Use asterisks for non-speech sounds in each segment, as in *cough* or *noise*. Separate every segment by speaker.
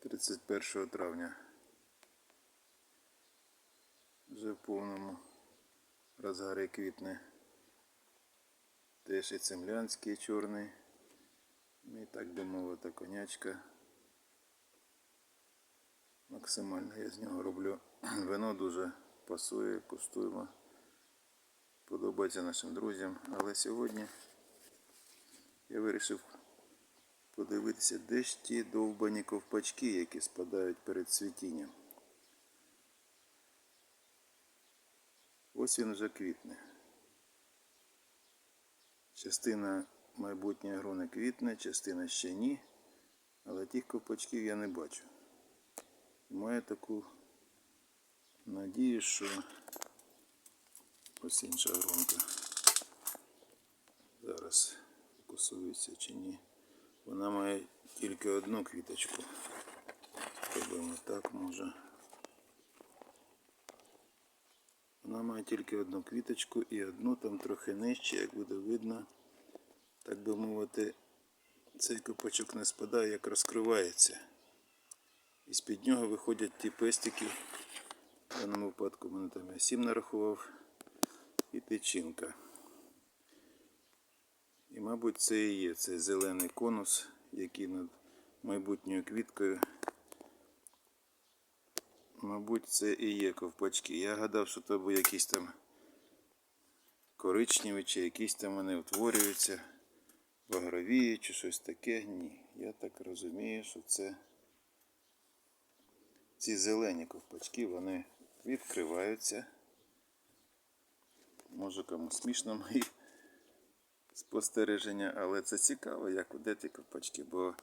Speaker 1: Тридцять першого травня. Вже в повному розгарі квітне. Теж і цемлянський чорний. І так би мовити, конячка. Максимально я з нього роблю *clears throat* вино дуже пасує, куштуємо. Подобається нашим друзям. Але сьогодні я вирішив подивитися, де ж ті довбані ковпачки, які спадають перед цвітінням. Ось він вже квітне. Частина майбутньої грони квітне, частина ще ні. Але тих ковпачків я не бачу. Маю таку надію, що ось інша гронка. Зараз фокусується чи ні. Вона має тільки одну квіточку. Спробуємо так може. Вона має тільки одну квіточку і одну там трохи нижче, як буде видно, так би мовити, цей копачок не спадає, як розкривається. І з-під нього виходять ті пестики. В даному випадку мене там я 7 нарахував і тичинка. І, мабуть, це і є цей зелений конус, який над майбутньою квіткою. Мабуть, це і є ковпачки. Я гадав, що то були якісь там коричневі, чи якісь там вони утворюються, багрові, чи щось таке. Ні. Я так розумію, що це ці зелені ковпачки, вони відкриваються. Може комусь смішно мої спостереження, але це цікаво, як де ті ковпачки, бо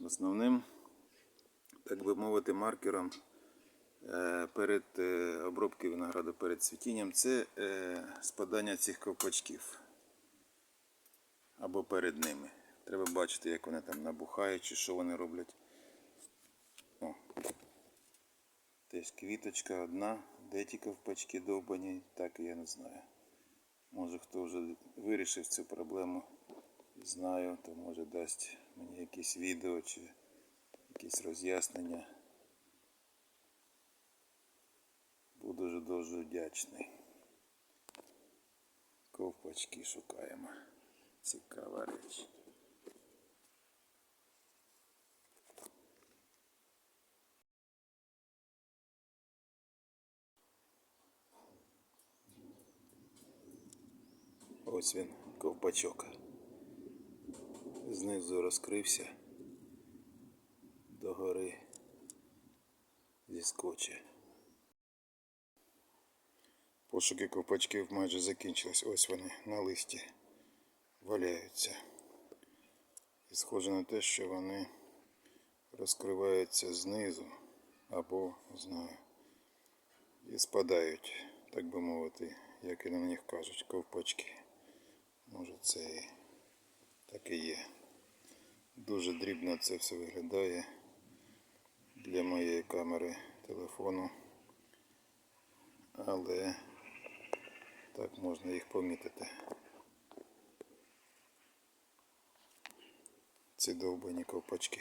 Speaker 1: основним, так би мовити, маркером е, перед е, обробкою винограду перед цвітінням це е, спадання цих ковпачків або перед ними. Треба бачити, як вони там набухають чи що вони роблять. О. Десь квіточка одна, де ті ковпачки довбані, так я не знаю. Може хто вже вирішив цю проблему, знаю, то може дасть мені якісь відео чи якісь роз'яснення. Буду дуже дуже вдячний. Ковпачки шукаємо. Цікава річ. Ось він, ковпачок. Знизу розкрився, догори зіскоче. Пошуки ковпачків майже закінчились. Ось вони на листі валяються. І схоже на те, що вони розкриваються знизу або, знаю, і спадають, так би мовити, як і на них кажуть, ковпачки. Може це так і є. Дуже дрібно це все виглядає для моєї камери телефону. Але так можна їх помітити. Ці довбані ковпачки.